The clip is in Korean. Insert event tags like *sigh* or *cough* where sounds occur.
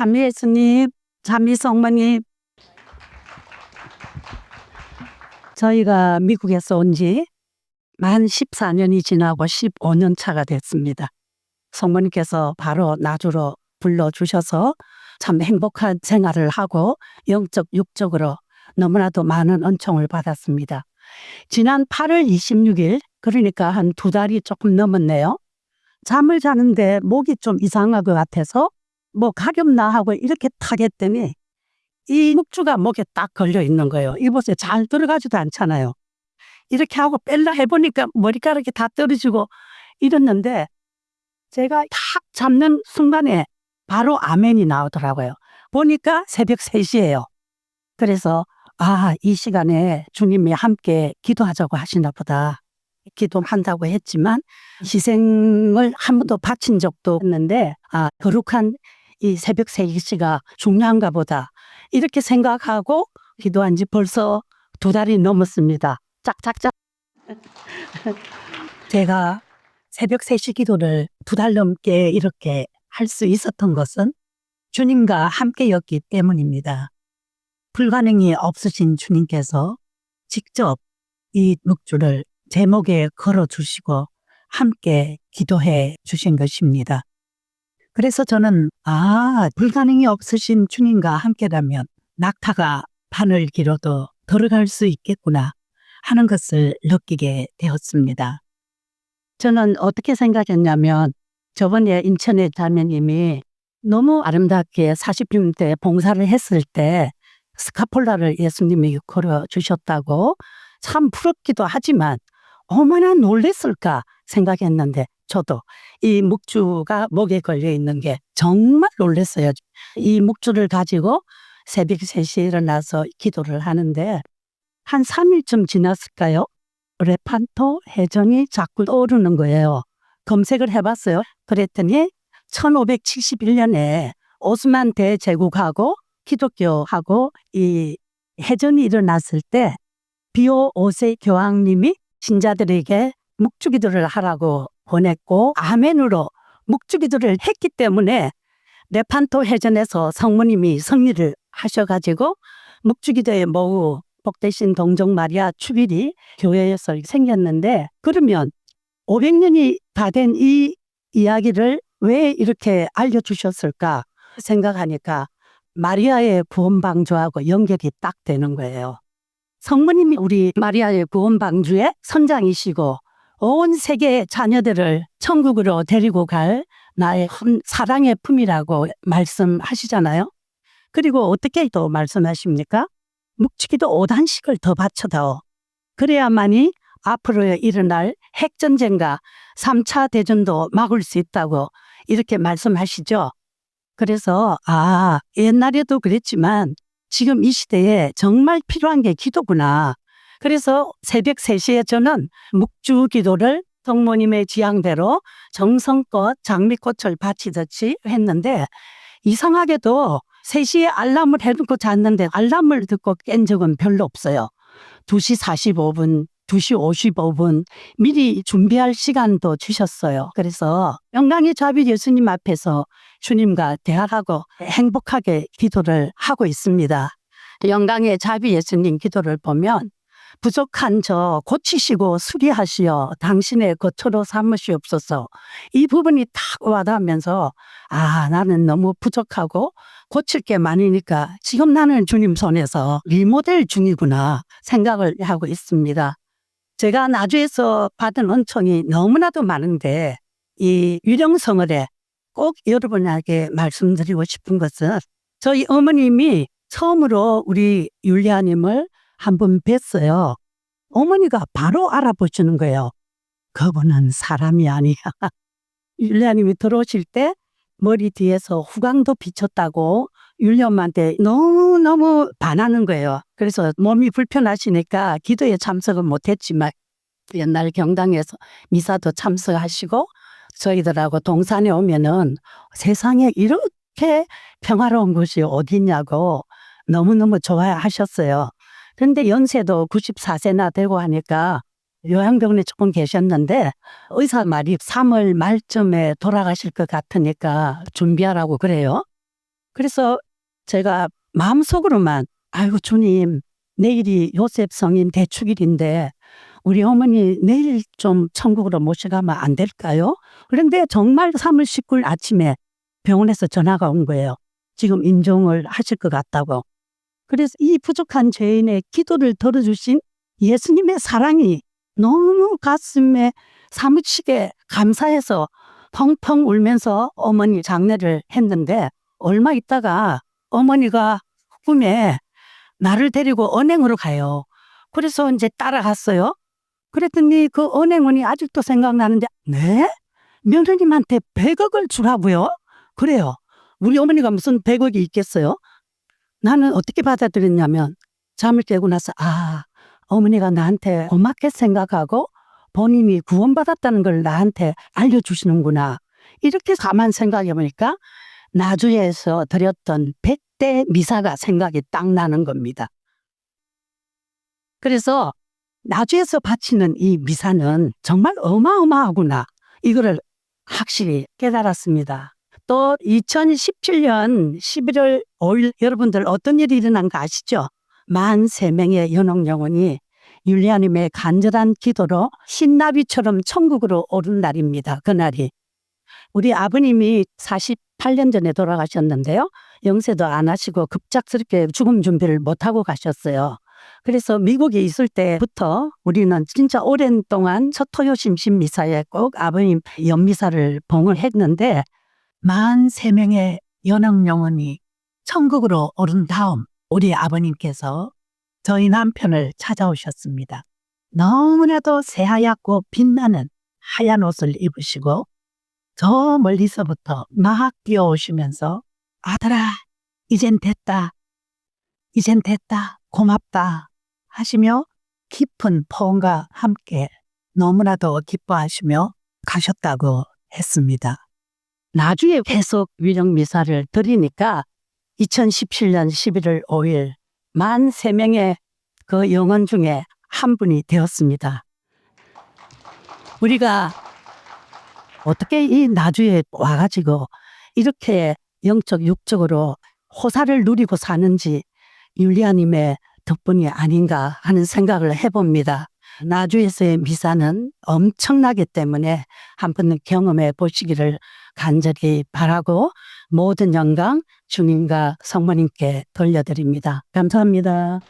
참미 예수님, 참미 성모님. 저희가 미국에서 온 지 만 14년이 지나고 15년 차가 됐습니다. 성모님께서 바로 나주로 불러주셔서 참 행복한 생활을 하고 영적, 육적으로 너무나도 많은 은총을 받았습니다. 지난 8월 26일, 그러니까 한 두 달이 조금 넘었네요. 잠을 자는데 목이 좀 이상한 것 같아서 뭐 가렵나 하고 이렇게 타겠더니 이 묵주가 목에 딱 걸려 있는 거예요. 이곳에 잘 들어가지도 않잖아요. 이렇게 하고 뺄라 해보니까 머리카락이 다 떨어지고 이랬는데 제가 탁 잡는 순간에 바로 아멘이 나오더라고요. 보니까 새벽 3시예요. 그래서 아, 이 시간에 주님이 함께 기도하자고 하시나 보다. 기도한다고 했지만 희생을 한 번도 바친 적도 없는데 아, 거룩한 이 새벽 3시가 중요한가 보다. 이렇게 생각하고 기도한 지 벌써 두 달이 넘었습니다. 짝짝짝. *laughs* 제가 새벽 3시 기도를 두 달 넘게 이렇게 할 수 있었던 것은 주님과 함께였기 때문입니다. 불가능이 없으신 주님께서 직접 이 묵주를 제목에 걸어 주시고 함께 기도해 주신 것입니다. 그래서 저는 아, 불가능이 없으신 주님과 함께라면 낙타가 바늘 길어도 걸어갈 수 있겠구나 하는 것을 느끼게 되었습니다. 저는 어떻게 생각했냐면 저번에 인천의 자매님이 너무 아름답게 40년 때 봉사를 했을 때 스카폴라를 예수님이 걸어 주셨다고 참 부럽기도 하지만 얼마나 놀랬을까 생각했는데 저도 이 묵주가 목에 걸려 있는 게 정말 놀랐어요. 이 묵주를 가지고 새벽 3시에 일어나서 기도를 하는데 한 3일쯤 지났을까요? 레판토 해전이 자꾸 떠오르는 거예요. 검색을 해봤어요. 그랬더니 1571년에 오스만 대제국하고 기독교하고 이 해전이 일어났을 때 비오 오세 교황님이 신자들에게 묵주기도를 하라고 보냈고 아멘으로 묵주기도를 했기 때문에 레판토 해전에서 성모님이 승리를 하셔가지고 묵주기도에 모우 복되신 동정 마리아 축일이 교회에서 생겼는데 그러면 500년이 다 된 이 이야기를 왜 이렇게 알려주셨을까 생각하니까 마리아의 구원 방주하고 연결이 딱 되는 거예요. 성모님이 우리 마리아의 구원 방주의 선장이시고 온 세계의 자녀들을 천국으로 데리고 갈 나의 큰 사랑의 품이라고 말씀하시잖아요. 그리고 어떻게 또 말씀하십니까? 묵치기도 5단씩을 더 바쳐다오. 그래야만이 앞으로 일어날 핵전쟁과 3차 대전도 막을 수 있다고 이렇게 말씀하시죠. 그래서 아 옛날에도 그랬지만 지금 이 시대에 정말 필요한 게 기도구나. 그래서 새벽 3시에 저는 묵주 기도를 성모님의 지향대로 정성껏 장미꽃을 바치듯이 했는데 이상하게도 3시에 알람을 해놓고 잤는데 알람을 듣고 깬 적은 별로 없어요. 2시 45분, 2시 55분 미리 준비할 시간도 주셨어요. 그래서 영광의 자비 예수님 앞에서 주님과 대화하고 행복하게 기도를 하고 있습니다. 영광의 자비 예수님 기도를 보면 부족한 저 고치시고 수리하시어 당신의 거처로 삼으시옵소서. 이 부분이 딱 와닿으면서 아 나는 너무 부족하고 고칠 게 많으니까 지금 나는 주님 손에서 리모델 중이구나 생각을 하고 있습니다. 제가 나주에서 받은 은총이 너무나도 많은데 이 유령성을에 꼭 여러분에게 말씀드리고 싶은 것은 저희 어머님이 처음으로 우리 율리아님을 한 번 뵀어요. 어머니가 바로 알아보시는 거예요. 그분은 사람이 아니야. *laughs* 율리아님이 들어오실 때 머리 뒤에서 후광도 비쳤다고 율리엄마한테 너무너무 반하는 거예요. 그래서 몸이 불편하시니까 기도에 참석은 못했지만 옛날 경당에서 미사도 참석하시고 저희들하고 동산에 오면은 세상에 이렇게 평화로운 곳이 어디냐고 너무너무 좋아하셨어요. 근데 연세도 94세나 되고 하니까 요양병원에 조금 계셨는데 의사 말이 3월 말쯤에 돌아가실 것 같으니까 준비하라고 그래요. 그래서 제가 마음속으로만 아이고 주님 내일이 요셉 성인 대축일인데 우리 어머니 내일 좀 천국으로 모셔가면 안 될까요? 그런데 정말 3월 19일 아침에 병원에서 전화가 온 거예요. 지금 임종을 하실 것 같다고. 그래서 이 부족한 죄인의 기도를 들어주신 예수님의 사랑이 너무 가슴에 사무치게 감사해서 펑펑 울면서 어머니 장례를 했는데 얼마 있다가 어머니가 꿈에 나를 데리고 은행으로 가요. 그래서 이제 따라갔어요. 그랬더니 그 은행원이 아직도 생각나는데, 네? 며느님한테 100억을 주라고요? 그래요. 우리 어머니가 무슨 100억이 있겠어요? 나는 어떻게 받아들였냐면, 잠을 깨고 나서, 아, 어머니가 나한테 고맙게 생각하고 본인이 구원받았다는 걸 나한테 알려주시는구나. 이렇게 가만 생각해 보니까 나주에서 드렸던 100대 미사가 생각이 딱 나는 겁니다. 그래서 나주에서 바치는 이 미사는 정말 어마어마하구나. 이거를 확실히 깨달았습니다. 또 2017년 11월 5일 여러분들 어떤 일이 일어난가 아시죠? 만 3명의 연옥 영혼이 율리아님의 간절한 기도로 신나비처럼 천국으로 오른 날입니다. 그날이. 우리 아버님이 48년 전에 돌아가셨는데요. 영세도 안 하시고 급작스럽게 죽음 준비를 못하고 가셨어요. 그래서 미국에 있을 때부터 우리는 진짜 오랜 동안 첫 토요 심신 미사에 꼭 아버님 연미사를 봉을 했는데 만세 명의 연합 영혼이 천국으로 오른 다음 우리 아버님께서 저희 남편을 찾아오셨습니다. 너무나도 새하얗고 빛나는 하얀 옷을 입으시고 저 멀리서부터 막 뛰어오시면서 아들아 이젠 됐다. 이젠 됐다. 고맙다. 하시며 깊은 포옹과 함께 너무나도 기뻐하시며 가셨다고 했습니다. 나중에 계속 위령 미사를 드리니까 2017년 11월 5일 만 3명의 그 영혼 중에 한 분이 되었습니다. 우리가 어떻게 이 나주에 와가지고 이렇게 영적 육적으로 호사를 누리고 사는지 율리아님의 덕분이 아닌가 하는 생각을 해봅니다. 나주에서의 미사는 엄청나기 때문에 한 번 경험해 보시기를 간절히 바라고 모든 영광 주님과 성모님께 돌려드립니다. 감사합니다.